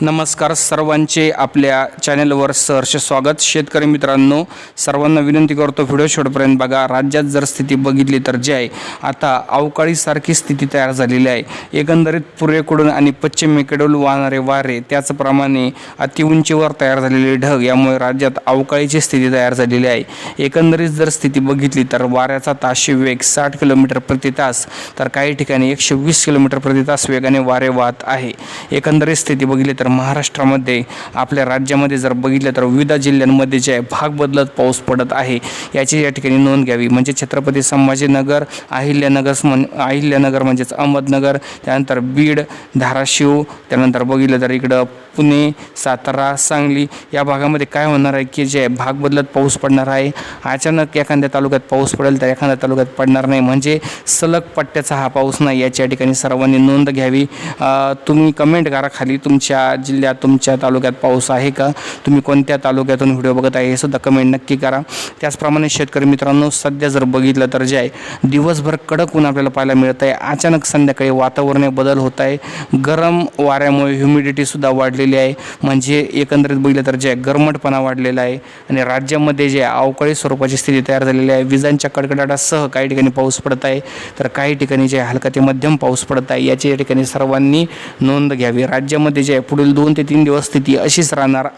नमस्कार सर्वांचे आपल्या चॅनलवर सहर्ष स्वागत. शेतकरी मित्रांनो सर्वांना विनंती करतो व्हिडिओ शेवटपर्यंत बघा. राज्यात जर स्थिती बघितली तर जी आहे आता अवकाळीसारखी स्थिती तयार झालेली आहे. एकंदरीत पूर्वेकडून आणि पश्चिमेकडून वाहणारे वारे त्याचप्रमाणे अतिउंचीवर तयार झालेले ढग यामुळे राज्यात अवकाळीची स्थिती तयार झालेली आहे. एकंदरीत जर स्थिती बघितली तर वाऱ्याचा ताशी वेग साठ किलोमीटर प्रति तास तर काही ठिकाणी एकशे वीस किलोमीटर प्रति तास वेगाने वारे वाहत आहे. एकंदरीत स्थिती बघितली तर तर महाराष्ट्रामध्ये आपल्या राज्यामध्ये जर बघितलं तर विविध जिल्ह्यांमध्ये जे आहे भाग बदलत पाऊस पडत आहे याची या ठिकाणी नोंद घ्यावी. म्हणजे छत्रपती संभाजीनगर अहिल्यानगर म्हण अहिल्यानगर म्हणजेच अहमदनगर त्यानंतर बीड धाराशिव त्यानंतर बघितलं तर इकडं पुणे सातारा सांगली या भागामध्ये काय होणार आहे की जे भाग बदलत पाऊस पडणार आहे? अचानक एखाद्या तालुक्यात पाऊस पडेल तर एखाद्या तालुक्यात पडणार नाही. म्हणजे सलग पट्ट्याचा हा पाऊस नाही याच्या ठिकाणी सर्वांनी नोंद घ्यावी. तुम्ही कमेंट करा खाली तुमच्या जिल्ह्यात तुमच्या तालुक्यात पाऊस आहे का? तुम्ही कोणत्या तालुक्यातून व्हिडिओ बघत आहे हे सुद्धा कमेंट नक्की करा. त्याचप्रमाणे शेतकरी मित्रांनो सध्या जर बघितलं तर जे आहे दिवसभर कडक ऊन आपल्याला पाहायला मिळत आहे अचानक संध्याकाळी वातावरणात बदल होत आहे. गरम वाऱ्यामुळे ह्युमिडिटीसुद्धा वाढलेली आहे. म्हणजे एकंदरीत बघितलं तर जे गरमटपणा वाढलेला आहे आणि राज्यामध्ये जे अवकाळी स्वरूपाची स्थिती तयार झालेली आहे. विजांच्या कडकडाटासह काही ठिकाणी पाऊस पडत आहे. तर काही ठिकाणी जे हलका ते मध्यम पाऊस पडत आहे याची या ठिकाणी सर्वांनी नोंद घ्यावी. राज्यामध्ये जे पुढील दोन ते तीन दिवस स्थिती अशीच राहणार आहे.